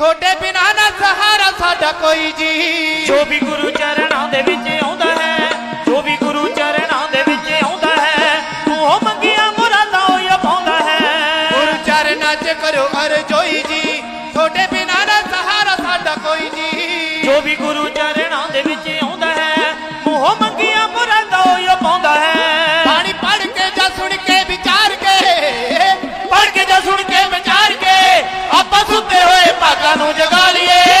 ਤੁਹਾਡੇ ਬਿਨਾ ਨਾ ਸਹਾਰਾ ਸਾਡਾ ਕੋਈ ਜੀ। ਜੋ ਵੀ ਗੁਰੂ ਚਰਨਾਂ ਦੇ ਵਿੱਚ ਆਉਂਦਾ ਨੂੰ ਜਗਾ ਲਈਏ।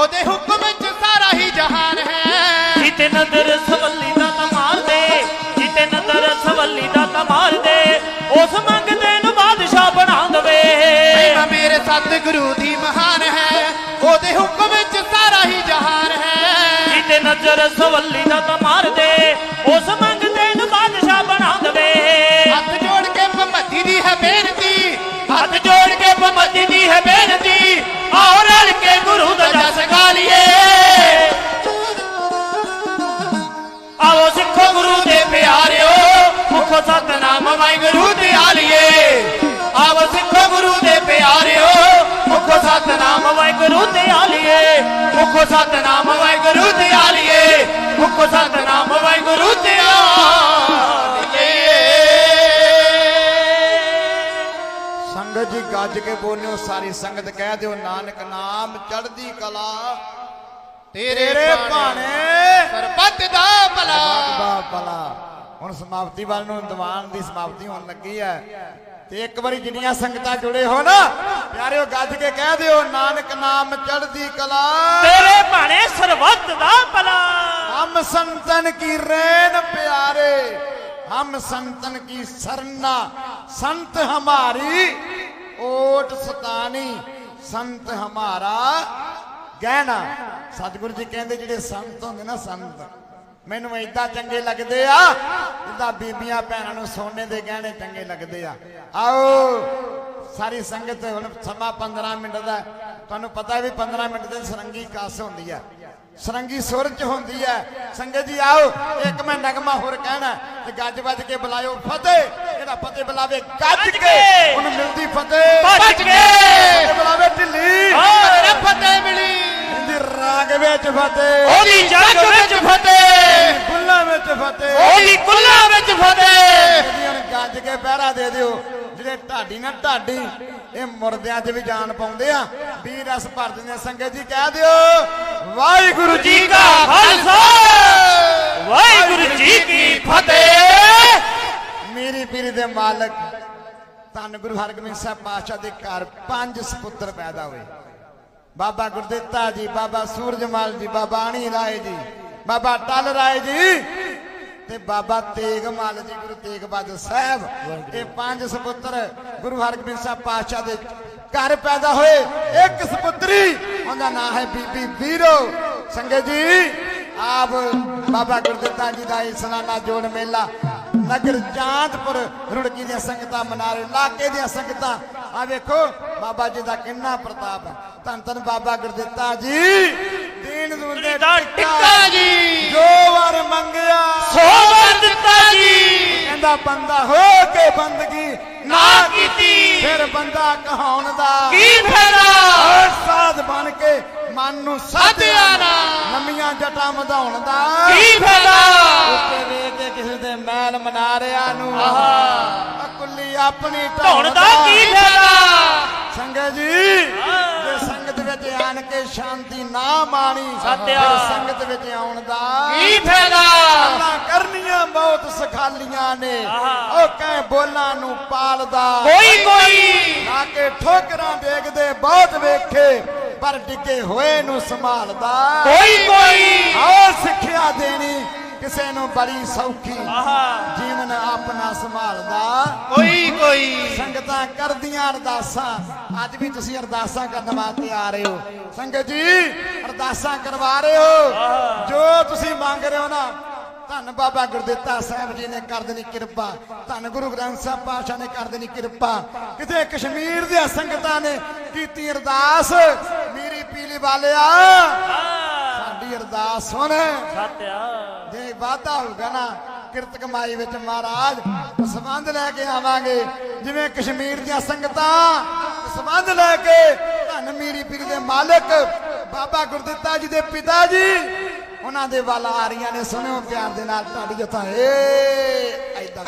ਉਹਦੇ ਹੁਕਮ 'ਚ ਸਾਰਾ ਹੀ ਜਹਾਨ ਹੈ। ਜਿਤੇ ਨਦਰ ਸਵੱਲੀ ਦਾ ਤਮਾਰ ਦੇ ਜਿਤੇ ਨਦਰ ਸਵੱਲੀ ਦਾ ਤਮਾਰ ਦੇ ਉਸ ਮੰਗਦੇ ਨੂੰ ਬਾਦਸ਼ਾਹ ਬਣਾ ਦਵੇ। ਮਹਿਮਾ ਮੇਰੇ ਸਤਿਗੁਰੂ ਦੀ ਮਹਾਨ ਹੈ ਉਹਦੇ ਹੁਕਮ 'ਚ ਸਾਰਾ ਹੀ ਜਹਾਨ ਹੈ। ਜਿਤੇ ਨਜ਼ਰ ਸਵੱਲੀ ਦਾ ਤਮਾਰ ਦੇ ਉਸ ਮੰਗਦੇ ਜਸ ਆਓ ਸਿੱਖੋ ਗੁਰੂ ਦੇ ਪਿਆਰਿਓ, ਮੁਖੋ ਸਤਨਾਮ ਵਾਹਿਗੁਰੂ ਤੇ ਆਲੀਏ। ਆਓ ਸਿੱਖੋ ਗੁਰੂ ਦੇ ਪਿਆਰਿਓ, ਮੁਖੋ ਸਤਨਾਮ ਵਾਹਿਗੁਰੂ ਤੇ ਆਲੀਏ। ਮੁਖੋ ਸਤਨਾਮ ਵਾਹਿਗੁਰੂ ਤੇ ਆਲੀਏ, ਮੁਖੋ ਸਤਨਾਮ ਵਾਹਿਗੁਰੂ ਤੇ ਆਲੀਏ ਜੀ ਗੱਜ ਕੇ ਬੋਲਿਓ ਸਾਰੀ ਸੰਗਤ ਕਹਿ ਦਿਓ ਨਾਨਕ ਨਾਮ ਚੜ੍ਹਦੀ ਕਲਾ। ਤੇਰੇ ਭਾਣੇ ਸਰਬੱਤ ਦਾ ਭਲਾ। ਬਾਬਾ ਭਲਾ। ਹੁਣ ਸਮਾਪਤੀ ਵੱਲ ਨੂੰ ਦੀਵਾਨ ਦੀ ਸਮਾਪਤੀ ਹੋਣ ਲੱਗੀ ਹੈ। ਤੇ ਇੱਕ ਵਾਰੀ ਜਿੰਨੀਆਂ ਸੰਗਤਾਂ ਜੁੜੇ ਹੋ ਨਾ ਪਿਆਰਿਓ ਗੱਜ ਕੇ ਕਹਿ ਦਿਓ ਨਾਨਕ ਨਾਮ ਚੜ੍ਹਦੀ ਕਲਾ। ਤੇਰੇ ਭਾਣੇ ਸਰਬੱਤ ਦਾ ਭਲਾ। ਹਮ ਸੰਤਨ ਕੀ ਰੇਨ ਪਿਆਰੇ ਹਮ ਸੰਤਨ ਕੀ ਸਰਨਾ। ਸੰਤ ਹਮਾਰੀ ਓਟ ਸਤਾਨੀ ਸੰਤ ਹਮਾਰਾ ਗਹਿਣਾ। ਸਤਿਗੁਰੂ ਜੀ ਕਹਿੰਦੇ ਜਿਹੜੇ ਸੰਤ ਹੁੰਦੇ ਨਾ ਸੰਤ, ਮੈਨੂੰ ਏਦਾਂ ਚੰਗੇ ਲੱਗਦੇ ਆ, ਜਿੱਦਾਂ ਬੀਬੀਆਂ ਭੈਣਾਂ ਨੂੰ ਸੋਨੇ ਦੇ ਗਹਿਣੇ ਚੰਗੇ ਲੱਗਦੇ ਆ। ਆਓ, ਸਾਰੀ ਸੰਗਤ ਹੁਣ ਸਮਾਂ 15 ਮਿੰਟ ਦਾ ਤੁਹਾਨੂੰ ਪਤਾ ਵੀ 15 ਮਿੰਟ ਦੇ ਸਰੰਗੀ ਕਾਸ ਹੁੰਦੀ ਹੈ ਸਰੰਗੀ ਸੁਰ ਚ ਹੁੰਦੀ ਹੈ ਸੰਗਤ ਜੀ ਆਓ ਇੱਕ ਮੈਂ ਨਗਮਾ ਹੋਰ ਕਹਿਣਾ ਤੇ ਗੱਜ ਵੱਜ ਕੇ ਬੁਲਾਇਓ ਫਤਿਹ। ਜਿਹੜਾ ਫਤਿਹ ਬੁਲਾਵੇ ਗੱਜ ਕੇ। ਉਹਨੂੰ ਮਿਲਦੀ ਫਤਿਹ। ਭੱਜ ਕੇ। ਬੁਲਾਵੇ ਢਿੱਲੀ। ਓਏ ਫਤਿਹ ਮਿਲੀ। ਇਹਦੀ ਰਾਗ ਵਿੱਚ ਫਤਿਹ। ਉਹਦੀ ਜੱਗ ਵਿੱਚ ਫਤਿਹ। ਬੁੱਲਾਂ ਵਿੱਚ ਫਤਿਹ। ਉਹਦੀ ਕੁੱਲਾ ਵਿੱਚ ਫਤਿਹ। ਗੱਜ ਕੇ ਪਹਿਰਾ ਦੇ ਦਿਓ ਜਿਹੜੇ ਢਾਡੀ ਨਾ ਢਾਡੀ। ਇਹ ਮੁਰਦਿਆਂ 'ਚ ਵੀ ਜਾਨ ਪਾਉਂਦੇ ਆ। ਵੀਰ ਰਸ ਭਰ ਦਿੰਦੇ ਸੰਗਤ ਜੀ ਕਹਿ ਦਿਓ, ਵਾਹਿਗੁਰੂ ਜੀ ਕਾ ਖਾਲਸਾ। ਵਾਹਿਗੁਰੂ ਜੀ ਕੀ ਫਤਿਹ। ਮੇਰੀ ਪੀਰੀ ਦੇ ਮਾਲਕ, ਧੰਨ ਗੁਰੂ ਹਰਗੋਬਿੰਦ ਸਾਹਿਬ ਪਾਤਸ਼ਾਹ ਦੇ ਘਰ ਪੰਜ ਸੁਪੁੱਤਰ ਪੈਦਾ ਹੋਏ। ਬਾਬਾ ਗੁਰਦਿੱਤਾ ਜੀ, ਬਾਬਾ ਸੂਰਜਮਲ ਜੀ, ਬਾਬਾ ਆਣੀ ਰਾਏ ਜੀ, ਬਾਬਾ ਟਲ ਰਾਏ ਜੀ ਤੇ ਬਾਬਾ ਤੇਗਮਲ ਜੀ ਗੁਰੂ ਤੇਗ ਬਹਾਦਰ ਸਾਹਿਬ। ਇਹ ਪੰਜ ਸੁਪੁੱਤਰ ਗੁਰੂ ਹਰਗੋਬਿੰਦ ਸਾਹਿਬ ਪਾਤਸ਼ਾਹ ਦੇ ਘਰ ਪੈਦਾ ਹੋਏ। ਇੱਕ ਸੁਪੁੱਤਰੀ ਉਹਦਾ ਨਾਮ ਹੈ ਬੀਬੀ ਵੀਰੋ। ਸੰਗਤ ਜੀ ਆਪ ਬਾਬਾ ਗੁਰਦਿੱਤਾ ਜੀ ਦਾ ਇਹ ਸਲਾਨਾ ਜੋੜ ਮੇਲਾ ਨਗਰ ਚਾਂਦਪੁਰ ਰੁੜਕੀ ਦੀਆਂ ਸੰਗਤਾਂ ਮਨਾ ਰਹੇ ਇਲਾਕੇ ਦੀਆਂ ਸੰਗਤਾਂ। ਆ ਵੇਖੋ ਬਾਬਾ ਜੀ ਦਾ ਕਿੰਨਾ ਪ੍ਰਤਾਪ ਹੈ। ਧੰਨ ਧੰਨ ਬਾਬਾ ਗੁਰਦਿੱਤਾ ਜੀ। ਦੀਨ ਦੂਰ ਦੇ ਦਾ ਟਿੱਕਾ ਜੀ। ਜੋ ਵਰ ਮੰਗਿਆ ਸੋ ਵਰ ਦਿੱਤਾ ਜੀ। ਕਹਿੰਦਾ ਬੰਦਾ ਹੋ ਕੇ ਬੰਦਗੀ ਨਾ ਕੀਤੀ। ਫਿਰ ਬੰਦਾ ਕਹਾਉਣ ਦਾ ਕੀ ਫਾਇਦਾ? ਸਾਧ ਬਣ ਕੇ ਮਨ ਨੂੰ ਸਾਧਿਆ ਨਾ। ਨਵੀਆਂ ਜਟਾਂ ਵਧਾਉਣ ਦਾ। ਕੀ ਫਾਇਦਾ? ਉੱਤੇ ਵੇਖ ਕੇ ਕਿਸੇ ਦੇ ਮੈਲ ਮਨਾ ਰਿਆ ਨੂੰ। ਆਹਾ। ਕੁੱਲੀ ਆਪਣੀ ਧੌਣ ਦਾ ਕੀ ਫਾਇਦਾ? ਸੰਗਤ ਜੀ ਜੇ ਸੰਗਤ ਵਿੱਚ ਆਣ ਕੇ ਸ਼ਾਂਤੀ ਨਾ ਮਾਣੀ ਸਤਿਆ। ਸੰਗਤ ਵਿੱਚ ਆਉਣ ਦਾ ਕੀ ਫਾਇਦਾ? ਗੱਲਾਂ ਕਰਨੀਆਂ ਬਹੁਤ ਸਖਾਲੀਆਂ ਨੇ। ਉਹ ਕਹੇ ਬੋਲਾਂ ਨੂੰ ਪਾਲਦਾ। ਕੋਈ ਕੋਈ। ਆ ਕੇ ਠੋਕਰਾਂ ਦੇਖਦੇ ਬਹੁਤ ਵੇਖੇ ਪਰ ਡਿੱਗੇ ਹੋਏ ਨੂੰ ਸੰਭਾਲਦਾ। ਕੋਈ ਕੋਈ। ਆਓ ਸਿੱਖਿਆ ਦੇਣੀ। ਕਿਸੇ ਨੂੰ ਬੜੀ ਸੌਖੀ ਜੀਵਨ ਆਪਣਾ ਸੰਭਾਲਦਾ। ਕੋਈ ਕੋਈ। ਸੰਗਤਾਂ ਕਰਦੀਆਂ ਅਰਦਾਸਾਂ। ਅੱਜ ਵੀ ਤੁਸੀਂ ਅਰਦਾਸਾਂ ਕਰਨ ਵਾਸਤੇ ਆ ਰਹੇ ਹੋ। ਸੰਗਤ ਜੀ ਅਰਦਾਸਾਂ ਕਰਵਾ ਰਹੇ ਹੋ। ਜੋ ਤੁਸੀਂ ਮੰਗ ਰਹੇ ਹੋ ਨਾ ਧੰਨ ਬਾਬਾ ਗੁਰਦਿੱਤਾ ਸਾਹਿਬ ਜੀ ਨੇ ਕਰ ਦੇਣੀ ਕਿਰਪਾ। ਧੰਨ ਗੁਰੂ ਗ੍ਰੰਥ ਸਾਹਿਬ ਪਾਤਸ਼ਾਹ ਨੇ ਕਰ ਦੇਣੀ ਕਿਰਪਾ। ਕਿਤੇ ਕਸ਼ਮੀਰ ਦੇ ਸੰਗਤਾਂ ਨੇ ਕੀਤੀ ਅਰਦਾਸ। ਮੇਰੀ ਪੀਲੀ ਵਾਲਿਆ ਸਾਡੀ ਅਰਦਾਸ ਸੁਣ। ਸਤਿਆ। ਜੇ ਵਾਧਾ ਹੋਊਗਾ ਨਾ ਕਿਰਤ ਕਮਾਈ ਵਿੱਚ ਮਹਾਰਾਜ ਸੰਬੰਧ ਲੈ ਕੇ ਆਵਾਂਗੇ। ਜਿਵੇਂ ਕਸ਼ਮੀਰ ਦੀਆਂ ਸੰਗਤਾਂ ਸੰਬੰਧ ਲੈ ਕੇ ਧੰਨ ਮੀਰੀ ਪੀਰ ਦੇ ਮਾਲਕ ਬਾਬਾ ਗੁਰਦਿੱਤਾ ਜੀ ਦੇ ਪਿਤਾ ਜੀ ਉਹਨਾਂ ਦੇ ਵੱਲ ਆ ਰਹੀਆਂ ਨੇ ਸੁਣਿਓ ਪਿਆਰ ਦੇ ਨਾਲ ਤੁਹਾਡੀ ਜਥਾ। ਏ ਐਦਾਂ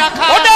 রাখা।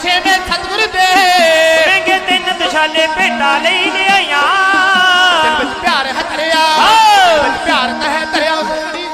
ਦਰਦੇ ਛੇਵੇਂ ਸਤਿਗੁਰ ਦੇ। ਮਹਿੰਗੇ ਤਿੰਨ ਦਸ਼ਾਲੇ ਭੇਟਾ ਲਈ ਲਿਆਈਆਂ। ਵਿੱਚ ਪਿਆਰ ਹਤਰਿਆ ਹਾਂ। ਦਿਲ ਵਿੱਚ ਪਿਆਰ ਤਹਿ ਤਰਿਆ। ਉਸਦੀ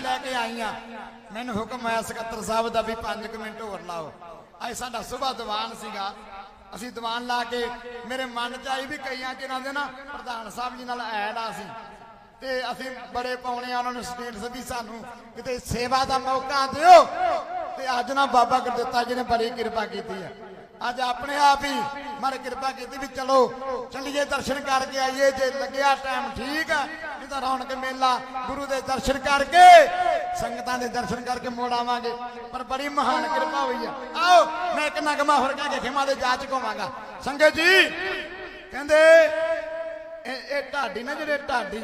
ਦਿਸ਼ਾਲੇ ਲੈ ਕੇ ਆਈਆਂ। ਮੈਨੂੰ ਹੁਕਮ ਆਇਆ ਸਕੱਤਰ ਸਾਹਿਬ ਦਾ ਵੀ 5 ਮਿੰਟ ਹੋਰ ਲਾਓ। ਅੱਜ ਸਾਡਾ ਸਵੇਰ ਦੀਵਾਨ ਸੀਗਾ। ਅਸੀਂ ਦੀਵਾਨ ਲਾ ਕੇ ਮੇਰੇ ਮਨ ਚ ਆਈ ਵੀ ਕਈਆਂ ਦਿਨਾਂ ਦੇ ਨਾ ਪ੍ਰਧਾਨ ਸਾਹਿਬ ਜੀ ਨਾਲ ਐਡ ਆ ਸੀ ਤੇ ਅਸੀਂ ਬੜੇ ਪਾਉਣੇ ਆ ਉਹਨਾਂ ਨੂੰ ਸਟੇਟਸ ਵੀ ਸਾਨੂੰ। ਕਿਤੇ ਸੇਵਾ ਦਾ ਮੌਕਾ ਦਿਓ। ਤੇ ਅੱਜ ਨਾ ਬਾਬਾ ਗੁਰਦਿੱਤਾ ਜੀ ਨੇ ਬੜੀ ਕਿਰਪਾ ਕੀਤੀ ਹੈ ਅੱਜ ਆਪਣੇ ਆਪ ਹੀ ਮਾਰੇ ਕਿਰਪਾ ਕੀਤੀ ਵੀ ਚਲੋ, ਚੱਲੀਏ ਦਰਸ਼ਨ ਕਰਕੇ ਆਈਏ। ਜੇ ਲੱਗਿਆ ਟਾਈਮ ਠੀਕ ਆ ਤਾਂ ਰੌਣਕ ਮੇਲਾ ਗੁਰੂ ਦੇ ਦਰਸ਼ਨ ਕਰਕੇ ਸੰਗਤਾਂ ਦੇ ਦਰਸ਼ਨ ਕਰਕੇ ਮੋੜ ਆਵਾਂਗੇ। ਪਰ ਬੜੀ ਮਹਾਨ ਕਿਰਪਾ ਹੋਈ ਆ। ਆਓ ਮੈਂ ਇੱਕ ਨਗਮਾ ਹੋਰ ਕਹਿ ਕੇ ਖਿਮਾ ਦੇ ਜਾਚ ਘੁਮਾਵਾਂਗਾ ਸੰਗਤ ਜੀ ਕਹਿੰਦੇ ਇਹ ਢਾਡੀ ਨਾ ਜਿਹੜੇ ਢਾਡੀ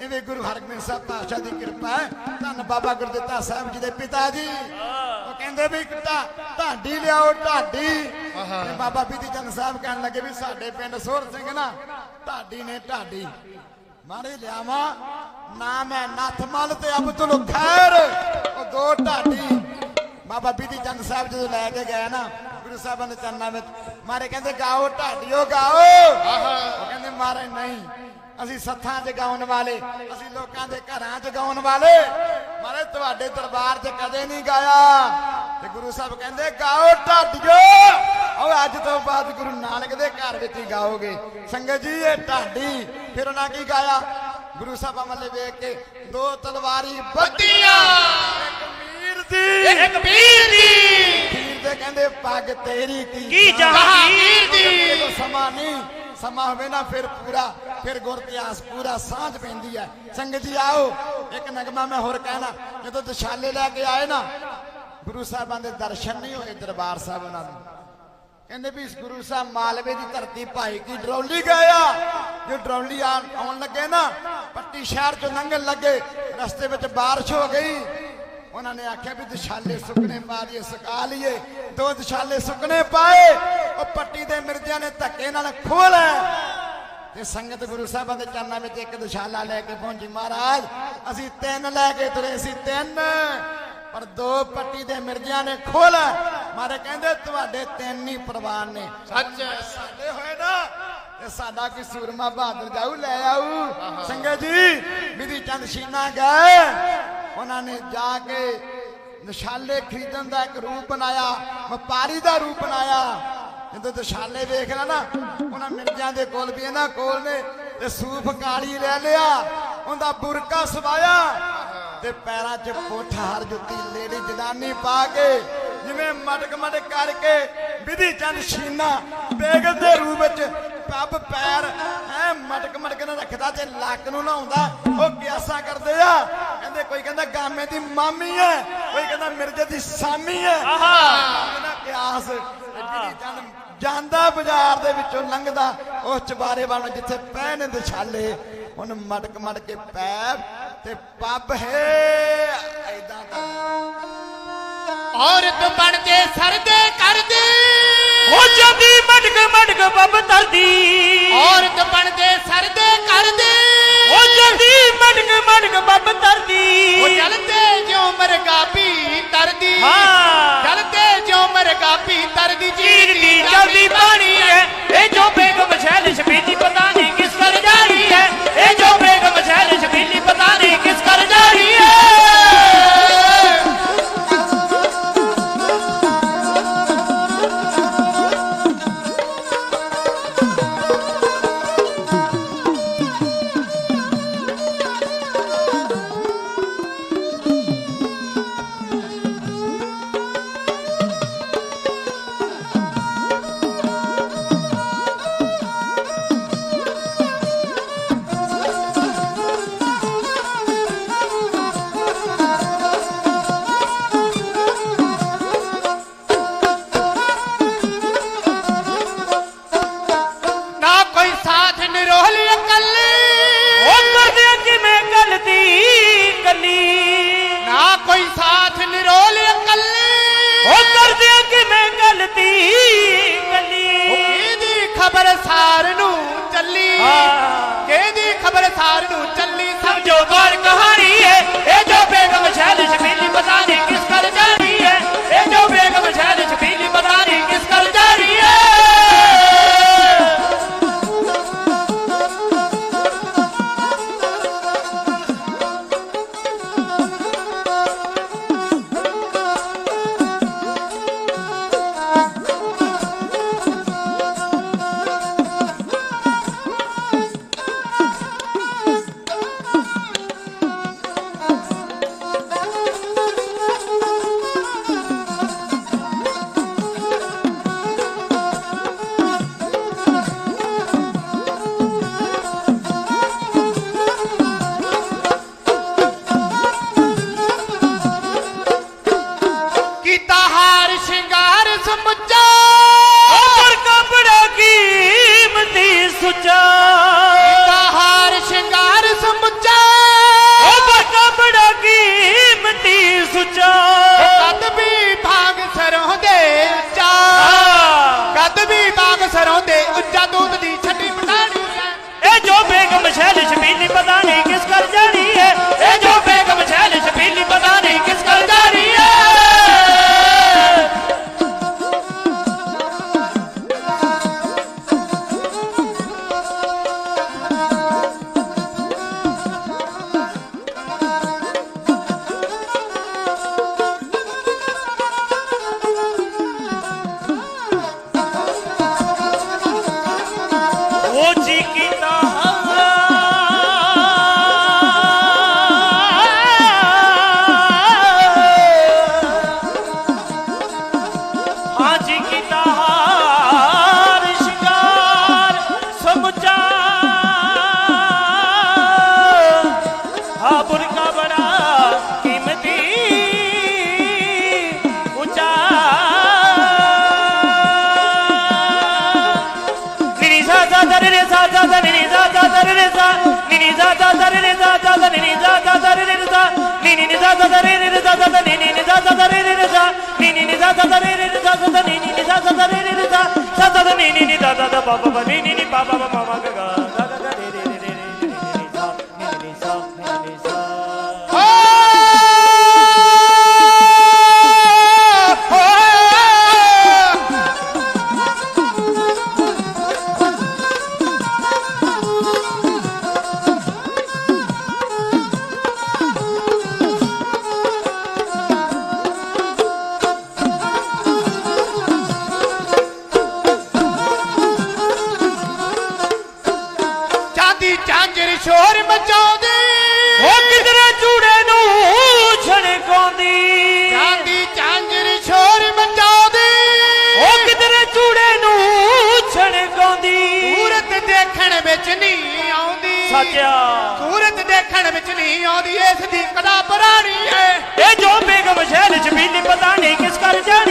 ਇਹ ਵੀ ਗੁਰੂ ਹਰਗੋਬਿੰਦ ਸਾਹਿਬ ਪਾਤਸ਼ਾਹ ਦੀ ਕਿਰਪਾ ਹੈ। ਧੰਨ ਬਾਬਾ ਗੁਰਦਿੱਤਾ ਸਾਹਿਬ ਜੀ ਦੇ ਪਿਤਾ ਜੀ। ਉਹ ਕਹਿੰਦੇ ਵੀ ਢਾ ਢਾਡੀ ਲਿਆਓ ਢਾਡੀ। ਤੇ ਬਾਬਾ ਬੀਦੀ ਚੰਦ ਸਾਹਿਬ ਕਹਿਣ ਲੱਗੇ ਵੀ ਸਾਡੇ ਪਿੰਡ ਸੋਹਰ ਸਿੰਘ ਨਾ ਢਾਡੀ ਨੇ ਢਾਡੀ। ਮਾਰੇ ਲਿਆਵਾਂ। ਨਾਮ ਹੈ ਨੱਥਮਲ ਤੇ ਅਬਦੁਲ ਖੈਰ। ਉਹ ਦੋ ਢਾਡੀ। ਬਾਬਾ ਬੀਦੀ ਚੰਦ ਸਾਹਿਬ ਜਦੋਂ ਲੈ ਕੇ ਗਏ ਨਾ, ਗੁਰੂ ਸਾਹਿਬਾਂ ਦੇ ਚਰਨਾਂ ਵਿੱਚ, ਮਾਰੇ ਕਹਿੰਦੇ, ਗਾਓ ਢਾਡੀਓ, ਗਾਓ। ਉਹ ਕਹਿੰਦੇ, ਮਾਰੇ ਨਹੀਂ। ਅਸੀਂ ਸੱਥਾਂ 'ਚ ਗਾਉਣ ਵਾਲੇ। ਅਸੀਂ ਲੋਕਾਂ ਦੇ ਘਰਾਂ 'ਚ ਗਾਉਣ ਵਾਲੇ। ਮਾਰੇ, ਤੁਹਾਡੇ ਦਰਬਾਰ 'ਚ ਕਦੇ ਨਹੀਂ ਗਾਇਆ। ਤੇ ਗੁਰੂ ਸਾਹਿਬ ਕਹਿੰਦੇ, ਗਾਓ ਢਾਡੀਓ। ਉਹ ਅੱਜ ਤੋਂ ਬਾਅਦ ਗੁਰੂ ਨਾਨਕ ਦੇ ਘਰ ਵਿੱਚ ਹੀ ਗਾਓਗੇ। ਸੰਗਤ ਜੀ ਇਹ ਢਾਡੀ ਫਿਰ ਉਹਨਾਂ ਕੀ ਗਾਇਆ? ਗੁਰੂ ਸਾਹਿਬਾਂ ਵੱਲੇ ਵੇਖ ਕੇ ਦੋ ਤਲਵਾਰੀ ਬੱਤੀਆਂ ਇੱਕ ਮੀਰ ਦੀ। ਇੱਕ ਪੀਰ ਦੀ। ਪੀਰ ਦੇ ਕਹਿੰਦੇ ਪੱਗ ਤੇਰੀ ਕੀ ਕੀ ਜਹਾਂਗੀਰ ਦੀ। ਸਮਾਂ ਨਹੀਂ। ਸਮਾਂ ਹੋਵੇ ਨਾ ਫਿਰ ਪੂਰਾ। ਫਿਰ ਗੁਰ ਇਤਿਹਾਸ ਪੂਰਾ ਸਾਂਝ ਪੈਂਦੀ ਹੈ। ਸੰਗਤ ਜੀ ਆਓ। ਇੱਕ ਨਗਮਾ ਮੈਂ ਹੋਰ ਕਹਿਣਾ। ਜਦੋਂ ਦਸ਼ਾਲੇ ਲੈ ਕੇ ਆਏ ਨਾ ਗੁਰੂ ਸਾਹਿਬਾਂ ਦੇ ਦਰਸ਼ਨ ਨਹੀਂ ਹੋਏ ਦਰਬਾਰ ਸਾਹਿਬ ਉਹਨਾਂ ਨੂੰ। ਕਹਿੰਦੇ ਵੀ ਇਸ ਗੁਰੂ ਸਾਹਿਬ ਮਾਲਵੇ ਦੀ ਧਰਤੀ ਭਾਈ ਕੀ ਡਰੌਲੀ ਗਿਆ ਜੋ ਡਰੌਲੀ ਆਉਣ ਲੱਗੇ ਨਾ, ਪੱਟੀ ਸ਼ਹਿਰ ਚੋਂ ਲੰਘਣ ਲੱਗੇ, ਰਸਤੇ ਵਿੱਚ ਬਾਰਿਸ਼ ਹੋ ਗਈ। ਉਹਨਾਂ ਨੇ ਆਖਿਆ ਵੀ ਦਸ਼ਾਲੇ ਸੁੱਕਣੇ ਪਾ ਲਈਏ ਸੁਕਾ ਲਈਏ। ਦੋ ਦਸ਼ਾਲੇ ਸੁੱਕਣੇ ਪਾਏ, ਉਹ ਪੱਟੀ ਦੇ ਮਿਰਜ਼ਿਆਂ ਨੇ ਧੱਕੇ ਨਾਲ ਖੋਲਿਆ ਤੇ ਸੰਗਤ ਗੁਰੂ ਸਾਹਿਬਾਂ ਦੇ ਚਰਨਾਂ ਵਿੱਚ ਇੱਕ ਦਸ਼ਾਲਾ ਲੈ ਕੇ ਪਹੁੰਚੀ, ਮਹਾਰਾਜ, ਅਸੀਂ ਤਿੰਨ ਲੈ ਕੇ ਤੁਰੇ ਸੀ, ਤਿੰਨ। ਪਰ ਦੋ ਪੱਟੀ ਦੇ ਮਿਰਜ਼ਿਆਂ ਨੇ ਖੋਲ ਮਾਰੇ ਕਹਿੰਦੇ ਤੁਹਾਡੇ ਤਿੰਨ ਹੀ ਪ੍ਰਵਾਨ ਨੇ। ਸੱਚ। ਸਾਡੇ ਹੋਏ ਨਾ ਤੇ ਸਾਡਾ ਕੋਈ ਸੂਰਮਾ ਬਹਾਦਰ ਜਾਊ ਲੈ ਆਊ। ਸੰਗਤ ਜੀ ਵਿਧੀ ਚੰਦ ਸ਼ੀਨਾ ਗਏ। ਉਹਨਾਂ ਨੇ ਜਾ ਕੇ ਨਿਸ਼ਾਲੇ ਖਰੀਦਣ ਦਾ ਇੱਕ ਰੂਪ ਬਣਾਇਆ ਵਪਾਰੀ ਦਾ ਰੂਪ ਬਣਾਇਆ। ਜਦੋਂ ਦਸ਼ਾਲੇ ਵੇਖ ਲਿਆ ਨਾ ਉਹਨਾਂ ਮਿਰਜ਼ਿਆਂ ਦੇ ਕੋਲ ਵੀ ਇਹਨਾਂ ਕੋਲ ਨੇ ਤੇ ਸੂਫ ਕਾਲੀ ਲੈ ਲਿਆ ਉਹਦਾ ਬੁਰਕਾ ਸਵਾਇਆ ਤੇ ਪੈਰਾਂ 'ਚ ਪੋਠਾ ਹਰ ਜੁੱਤੀ ਲੇਡੀ ਜਨਾਨੀ ਪਾ ਕੇ ਜਿਵੇਂ ਮਟਕ ਮਟਕ ਕਰਕੇ ਵਿਧੀ ਚੰਦ ਸ਼ੀਨਾ ਬੇਗਲ ਦੇ ਰੂਪ ਵਿੱਚ ਪੱਬ ਪੈਰ ਐ ਮਟਕ ਮਟਕ ਨਾਲ ਰੱਖਦਾ ਤੇ ਲੱਕ ਨੂੰ ਲਾਉਂਦਾ। ਉਹ ਕਿਆਸਾ ਕਰਦੇ ਆ। ਕਹਿੰਦੇ ਕੋਈ ਕਹਿੰਦਾ ਗਾਮੇ ਦੀ ਮਾਮੀ ਐ ਕੋਈ ਕਹਿੰਦਾ ਮਿਰਜ਼ੇ ਦੀ ਸਾਮੀ ਐ। ਕਹਿੰਦਾ ਕਿਆਸ ਵਿਧੀ ਚੰਦ ਜਾਂਦਾ ਬਾਜ਼ਾਰ ਦੇ ਵਿੱਚੋਂ ਲੰਘਦਾ ਉਸ ਚਬਾਰੇ ਵੱਲ ਜਿੱਥੇ ਪੈ ਨੇ ਦਛਾਲੇ। ਉਹਨ ਮਟਕ ਮਟਕ ਕੇ ਪੈਰ ਤੇ ਪੱਬ ਹੈ। ਔਰਤ ਬਣਦੇ ਸਰਦੇ ਕਰਦੇ। ਹੋ ਜਾਂਦੀ ਮਟਕ ਮਟਕ ਬੱਬ ਤਰਦੀ ਔਰਤ ਬਣਦੇ ਸਰਦੇ ਕਰਦੇ। ਹੋ ਜਾਂਦੀ ਮਟਕ ਮਟਕ ਬੱਬ ਤਰਦੀ ਉਹ ਜਲਦੇ ਜਿਉ ਮਰਗਾ ਪੀ ਤਰਦੀ। ਹਾਂ। ਜਲਦੇ ਜਿਉ ਮਰਗਾ ਪੀ ਤਰਦੀ ਚੀਰ ਦੀ ਜਲਦੀ ਪਾਣੀ ਹੈ। ਇਹ ਜੋ ਬੇਗਮ ਸ਼ੈਲ ਸ਼ਬੀਲੀ ਪਤਾ ਨਹੀਂ ਕਿਸ ਕਰ ਜਾ ਰਹੀ ਹੈ। ਇਹ ਜੋ ਬੇਗਮ ਸ਼ੈਲ ਸ਼ਬੀਲੀ ਪਤਾ ਨਹੀਂ ਕਿਸ ਕਰ ਜਾ ਰਹੀ ਹੈ। da da re re da da da ni ni da da da re re da da da ni ni da da da ba ba ba ni ni ba ba ba ma ma ga ਦੀ ਕਦਾ ਬਰਾਣੀ ਹੈ। ਇਹ ਜੋ ਬੇਗਮ ਸ਼ਹਿਰ ਚ ਪਤਾ ਨਹੀਂ ਕਿਸ ਕਰ ਜਾਣੀ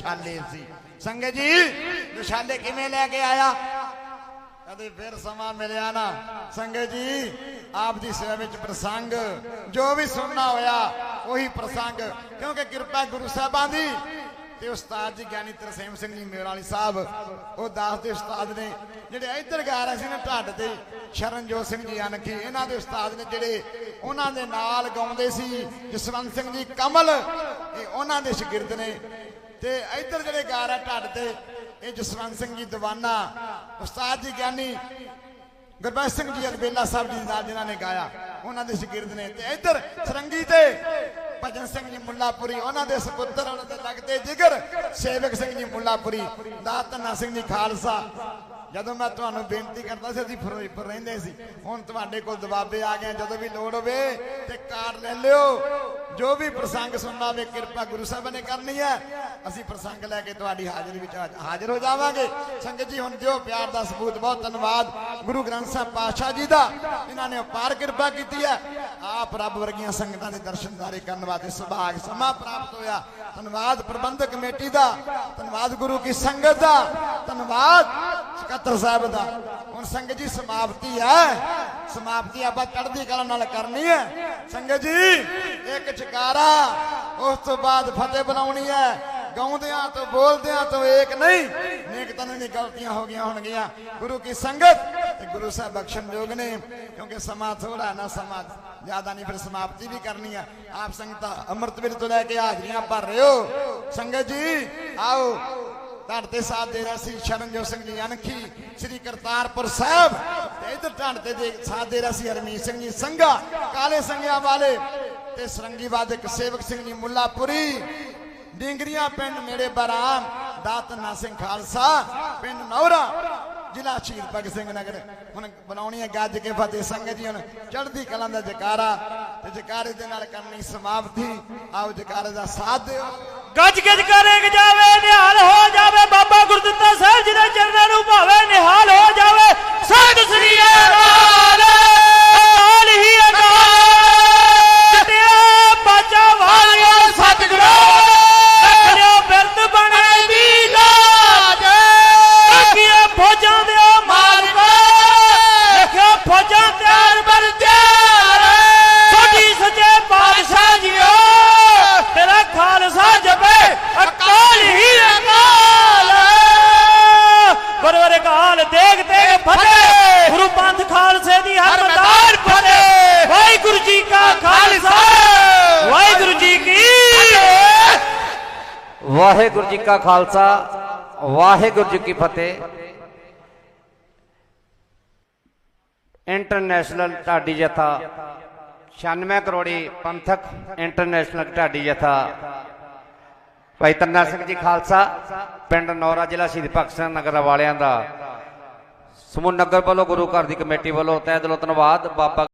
ਨਿਸ਼ਾਲੇ ਸੀ। ਸੰਗਤ ਜੀ ਨਿਸ਼ਾਲੇ ਕਿਵੇਂ ਲੈ ਕੇ ਆਇਆ? ਕਦੇ ਫਿਰ ਸਮਾਂ ਮਿਲਿਆ ਨਾ। ਸੰਗਤ ਜੀ, ਆਪ ਦੀ ਸੇਵਾ ਵਿੱਚ ਪ੍ਰਸੰਗ, ਜੋ ਵੀ ਸੁਣਨਾ ਹੋਇਆ, ਉਹੀ ਪ੍ਰਸੰਗ। ਕਿਉਂਕਿ ਕਿਰਪਾ ਗੁਰੂ ਸਾਹਿਬਾਂ ਦੀ ਤੇ ਉਸਤਾਦ ਜੀ ਗਿਆਨੀ ਤਰਸੇਮ ਸਿੰਘ ਜੀ ਮੇਰ ਵਾਲੀ ਸਾਹਿਬ, ਉਹ ਦਾਸ ਦੇ ਉਸਤਾਦ ਨੇ, ਜਿਹੜੇ ਇੱਧਰ ਗਾ ਰਹੇ ਸੀ ਨਾ ਢੱਡ ਤੇ, ਸ਼ਰਨਜੋਤ ਸਿੰਘ ਜੀ ਅਨਕੀ ਇਹਨਾਂ ਦੇ ਉਸਤਾਦ ਨੇ ਜਿਹੜੇ ਉਹਨਾਂ ਦੇ ਨਾਲ ਗਾਉਂਦੇ ਸੀ, ਜਸਵੰਤ ਸਿੰਘ ਜੀ ਕਮਲ, ਇਹ ਉਹਨਾਂ ਦੇ ਸ਼ਗਿਰਦ ਨੇ। ਤੇ ਇੱਧਰ ਜਿਹੜੇ ਗਾ ਰਿਹਾ ਢੱਡ ਤੇ, ਇਹ ਜਸਵੰਤ ਸਿੰਘ ਜੀ ਦੀਵਾਨਾ, ਉਸਤਾਦ ਜੀ ਗਿਆਨੀ ਗੁਰਬਖਸ਼ ਸਿੰਘ ਜੀ ਅਰਬੇਲਾ ਸਾਹਿਬ ਜੀ ਦੇ ਨਾਲ ਜਿਨ੍ਹਾਂ ਨੇ ਗਾਇਆ, ਉਹਨਾਂ ਦੇ ਸ਼ਾਗਿਰਦ ਨੇ ਤੇ ਇੱਧਰ ਸਰੰਗੀ ਤੇ ਭਜਨ ਸਿੰਘ ਜੀ ਮੁੱਲਾਪੁਰੀ, ਉਹਨਾਂ ਦੇ ਸੁਪੁੱਤਰ, ਉਹਨਾਂ ਦੇ ਲੱਗਦੇ ਜਿਗਰ, ਸੇਵਕ ਸਿੰਘ ਜੀ ਮੁੱਲਾਪੁਰੀ, ਦਾਤਨਾ ਸਿੰਘ ਜੀ ਖਾਲਸਾ ਜਦੋਂ ਮੈਂ ਤੁਹਾਨੂੰ ਬੇਨਤੀ ਕਰਦਾ ਸੀ, ਅਸੀਂ ਫਿਰੋਜ਼ਪੁਰ ਰਹਿੰਦੇ ਸੀ। ਹੁਣ ਤੁਹਾਡੇ ਕੋਲ ਦਬਾਬੇ ਆ ਗਏ ਜਦੋਂ ਵੀ ਲੋੜ ਹੋਵੇ ਤੇ ਕਾਰਡ ਲੈ ਲਿਓ। ਜੋ ਵੀ ਪ੍ਰਸੰਗ ਸੁਣਨਾ ਹੋਵੇ, ਕਿਰਪਾ ਗੁਰੂ ਸਾਹਿਬ ਨੇ ਕਰਨੀ ਹੈ। ਅਸੀਂ ਪ੍ਰਸੰਗ ਲੈ ਕੇ ਤੁਹਾਡੀ ਹਾਜ਼ਰੀ ਵਿੱਚ ਹਾਜ਼ਰ ਹੋ ਜਾਵਾਂਗੇ। ਸੰਗਤ ਜੀ, ਹੁਣ ਦਿਓ ਪਿਆਰ ਦਾ ਸਬੂਤ, ਬਹੁਤ ਧੰਨਵਾਦ ਗੁਰੂ ਗ੍ਰੰਥ ਸਾਹਿਬ ਪਾਤਸ਼ਾਹ ਜੀ ਦਾ ਇਹਨਾਂ ਨੇ ਅਪਾਰ ਕਿਰਪਾ ਕੀਤੀ ਹੈ। ਆਪ ਰੱਬ ਵਰਗੀਆਂ ਸੰਗਤਾਂ ਦੇ ਦਰਸ਼ਨਦਾਰੇ ਕਰਨ ਵਾਸਤੇ ਸੁਭਾਗ ਸਮਾਂ ਪ੍ਰਾਪਤ ਹੋਇਆ। ਧੰਨਵਾਦ ਪ੍ਰਬੰਧਕ ਕਮੇਟੀ ਦਾ, ਧੰਨਵਾਦ ਗੁਰੂ ਕੀ ਸੰਗਤ ਦਾ, ਧੰਨਵਾਦ ਸਕੱਤਰ ਸਾਹਿਬ ਦਾ। ਹੁਣ ਸੰਗਤ ਜੀ, ਸਮਾਪਤੀ ਹੈ ਸਮਾਪਤੀ ਆਪਾਂ ਚੜ੍ਹਦੀ ਕਲਾ ਨਾਲ ਕਰਨੀ ਹੈ ਸੰਗਤ ਜੀ, ਇੱਕ ਚਕਾਰਾ, ਉਸ ਤੋਂ ਬਾਅਦ ਫਤਿਹ ਬੁਲਾਉਣੀ ਹੈ ਗਾਉਂਦਿਆਂ ਤੋਂ, ਬੋਲਦਿਆਂ ਤੋਂ ਏਕ ਨਹੀਂ। ਨੇਕ ਤਨ ਦੀ ਗਲਤੀਆਂ ਹੋ ਗਈਆਂ ਹੋਣਗੀਆਂ। ਗੁਰੂ ਕੀ ਸੰਗਤ ਤੇ ਗੁਰੂ ਸਾਹਿਬ ਬਖਸ਼ਣ ਯੋਗ ਨੇ। ਕਿਉਂਕਿ ਸਮਾਂ ਥੋੜਾ ਨਾ, ਸਮਾਂ ਜ਼ਿਆਦਾ ਨਹੀਂ, ਫਿਰ ਸਮਾਪਤੀ ਵੀ ਕਰਨੀ ਹੈ ਆਪ ਸੰਗਤਾਂ ਅੰਮ੍ਰਿਤ ਵੇਲੇ ਤੋਂ ਲੈ ਕੇ ਹਾਜ਼ਰੀਆਂ ਭਰ ਰਹੇ ਹੋ। ਸੰਗਤ ਜੀ, ਆਓ। ਢੰਡ ਤੇ ਸਾਥ ਦੇ ਰਿਹਾ ਸੀ ਸ਼ਰਨਜੋਤ ਸਿੰਘ ਜੀ ਅਨਖੀ, ਸ੍ਰੀ ਕਰਤਾਰਪੁਰ ਸਾਹਿਬ ਤੇ ਇਧਰ ਢੰਡ ਦੇ ਸਾਥ ਦੇ ਰਿਹਾ ਹਰਮੀਤ ਸਿੰਘ ਜੀ ਸੰਘਾ, ਕਾਲੇ ਸੰਘਿਆਂ ਵਾਲੇ ਤੇ ਸਰੰਗੀ ਵਾਦਕ ਸੇਵਕ ਸਿੰਘ ਜੀ ਮੁੱਲਾਪੁਰੀ, ਡਿੰਗਰੀਆਂ ਪਿੰਡ ਮੇਰੇ ਬਰਾਮ, ਦਾਤਨਾ ਸਿੰਘ ਖਾਲਸਾ, ਪਿੰਡ ਨੌਰਾ, ਜ਼ਿਲ੍ਹਾ ਸ਼ਹੀਦ ਭਗਤ ਸਿੰਘ ਨਗਰ। ਹੁਣ ਬਣਾਉਣੀ ਹੈ ਗੱਜ ਕੇ ਫਤਿਹ ਸੰਗਤ ਜੀ ਹੁਣ ਚੜ੍ਹਦੀ ਕਲਾਂ ਦਾ ਜਕਾਰਾ ਤੇ ਜਕਾਰੇ ਦੇ ਨਾਲ ਕਰਨੀ ਸਮਾਪਤੀ। ਆਓ ਜਕਾਰੇ ਦਾ ਸਾਥ ਦਿਓ। ਗੱਜ ਗੱਜ ਕਰੇ ਜਾਵੇ, ਨਿਹਾਲ ਹੋ ਜਾਵੇ। ਬਾਬਾ ਗੁਰਦਿੱਤਾ ਸਾਹਿਬ ਜੀ ਦੇ ਚਰਨਾਂ ਨੂੰ ਭਾਵੇ ਨਿਹਾਲ ਹੋ ਜਾਵੇ। ਸਤਿ ਸ੍ਰੀ ਅਕਾਲ। ਖਾਲਸਾ, ਵਾਹਿਗੁਰੂ ਜੀ ਕੀ ਫਤਿਹ। ਇੰਟਰਨੈਸ਼ਨਲ ਢਾਡੀ ਜਥਾ 96 ਕਰੋੜੀ ਪੰਥਕ ਇੰਟਰਨੈਸ਼ਨਲ ਢਾਡੀ ਜਥਾ। ਭਾਈ ਤਰਨਾ ਸਿੰਘ ਜੀ ਖਾਲਸਾ, ਪਿੰਡ ਨੌਰਾ ਜ਼ਿਲ੍ਹਾ ਸ਼ਹੀਦ ਭਗਤ ਸਿੰਘ ਨਗਰ ਵਾਲਿਆਂ ਦਾ। ਸਮੂਹ ਨਗਰ ਵੱਲੋਂ, ਗੁਰੂ ਘਰ ਦੀ ਕਮੇਟੀ ਵੱਲੋਂ ਤਹਿ ਦਿਲੋਂ ਧੰਨਵਾਦ, ਬਾਬਾ